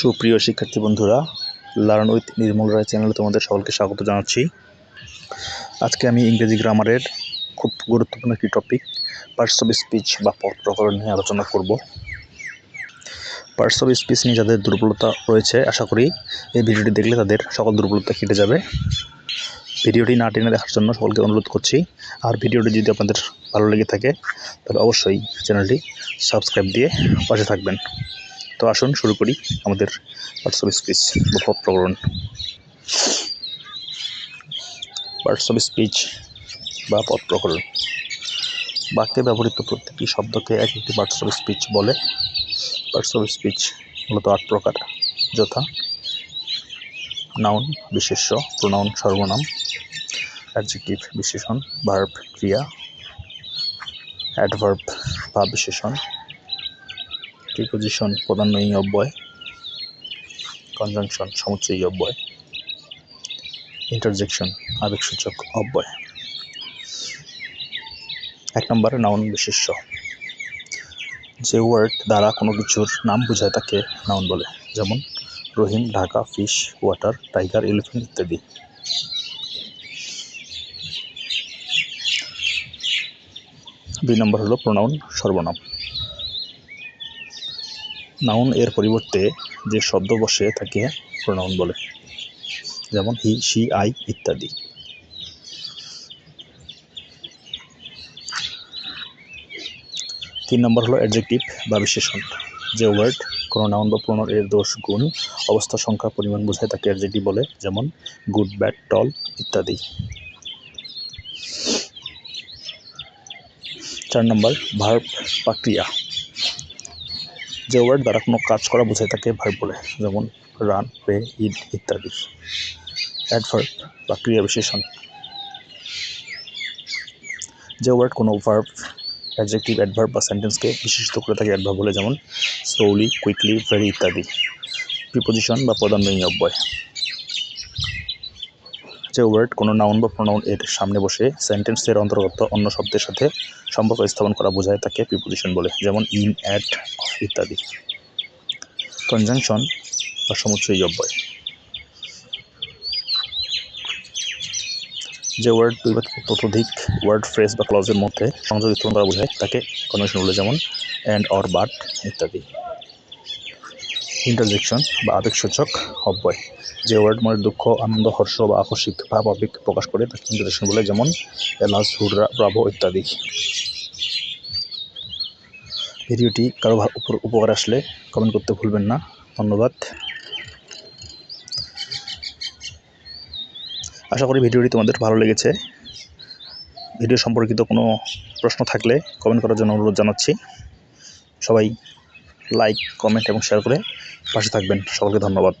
সুপ্রিয় শিক্ষার্থী বন্ধুরা লার্ন উইথ নির্মল রায় চ্যানেলে তোমাদের সকলকে স্বাগত জানাচ্ছি। আজকে আমি ইংরেজি গ্রামারের খুব গুরুত্বপূর্ণ একটি টপিক পার্টস অফ স্পিচ বা পথ প্রকরণ নিয়ে আলোচনা করব। পার্টস অফ স্পিচ নিয়ে যাদের দুর্বলতা রয়েছে, আশা করি এই ভিডিওটি দেখলে তাদের সকল দুর্বলতা কেটে যাবে। ভিডিওটি না টেনে দেখার জন্য সকলকে অনুরোধ করছি। আর ভিডিওটি যদি আপনাদের ভালো লেগে থাকে, তাহলে অবশ্যই চ্যানেলটি সাবস্ক্রাইব দিয়ে পাশে থাকবেন। তো আসুন, শুরু করি আমাদের পার্টস অফ স্পিচ বা প্রকরণ। পার্টস অফ স্পিচ বা পথ প্রকরণ। বাক্যে ব্যবহৃত প্রত্যেকটি শব্দকে এক একটি পার্টস অফ স্পিচ বলে। পার্টস অফ স্পিচ মূলত আট প্রকার। যথা নাউন বিশেষ্য প্রোনাউন সর্বনাম অ্যাডজেক্টিভ বিশেষণ ভার্ব ক্রিয়া অ্যাডভার্ব বা বিশেষণ। প্রিপোজিশন প্রধানয়ী অব্যয় কনজাংশন সমুচ্চয়ী অব্যয় ইন্টারজেকশন আবেগসূচক অব্যয়। এক নম্বরে নাউন বিশেষ্য। যে ওয়ার্ড দ্বারা কোনো কিছুর নাম বোঝায় তাকে নাউন বলে, যেমন Rahim, Dhaka fish water tiger elephant ইত্যাদি। দুই নম্বর হলো প্রোনাউন সর্বনাম। নাউন এর পরিবর্তে যে শব্দ বসে তাকে প্রোনাউন বলে, যেমন হি সি আই ইত্যাদি। তিন নম্বর হলো অ্যাডজেক্টিভ বা বিশেষণ, যে ওয়ার্ড কোনো নাউন বা প্রোনাউন এর দোষ গুণ, অবস্থা, সংখ্যা, পরিমাণ বোঝায় তাকে অ্যাডজেক্টিভ বলে, যেমন গুড ব্যাড টল ইত্যাদি। চার নম্বর ভার্ব বা ক্রিয়া যে ওয়ার্ড দ্বারা কোনো কাজ করা বোঝায় তাকে ভার্ব বলে, যেমন রান পে ইড ইত্যাদি। অ্যাডভার্ব বা ক্রিয়া বিশেষণ। যে ওয়ার্ড কোনো ভার্ব অ্যাডজেক্টিভ অ্যাডভার্ব বা সেন্টেন্সকে বিশেষিত করে থাকে অ্যাডভার্ব বলে, যেমন স্লোলি কুইকলি ভেরি ইত্যাদি। প্রিপোজিশন বা প্রধানয়ী অব্যয় যে ওয়ার্ড কোনো নাউন বা প্রোনাউন এর সামনে বসে সেন্টেন্সের অন্তর্গত অন্য শব্দের সাথে সম্পর্ক স্থাপন করা বোঝায় তাকে প্রিপোজিশন বলে, যেমন ইন অ্যাট ইত্যাদি। কনজাংশন বা সমুচ্চয়ী অব্যয়। যে ওয়ার্ড দুই বা ততোধিক ওয়ার্ড ফ্রেজ বা ক্লজের মধ্যে সংযোগ স্থাপন করা বোঝায় তাকে কনভেনশন বলে, যেমন অ্যান্ড অর বাট ইত্যাদি। ইন্টারজেকশন বা আবেগসূচক অব্যয়, যে ওয়ার্ড মনে দুঃখ, আনন্দ, হর্ষ বা আকস্মিক ভাব আবেগ প্রকাশ করে তাকে ইন্টারজেকশন বলে যেমন এলাস হুডরা ব্রাভো ইত্যাদি। ভিডিওটি কারও উপকার আসলে কমেন্ট করতে ভুলবেন না। ধন্যবাদ। আশা করি ভিডিওটি তোমাদের ভালো লেগেছে। ভিডিও সম্পর্কিত কোনো প্রশ্ন থাকলে কমেন্ট করার জন্য অনুরোধ জানাচ্ছি। সবাই লাইক কমেন্ট এবং শেয়ার করে পাশে থাকবেন। সকলকে ধন্যবাদ।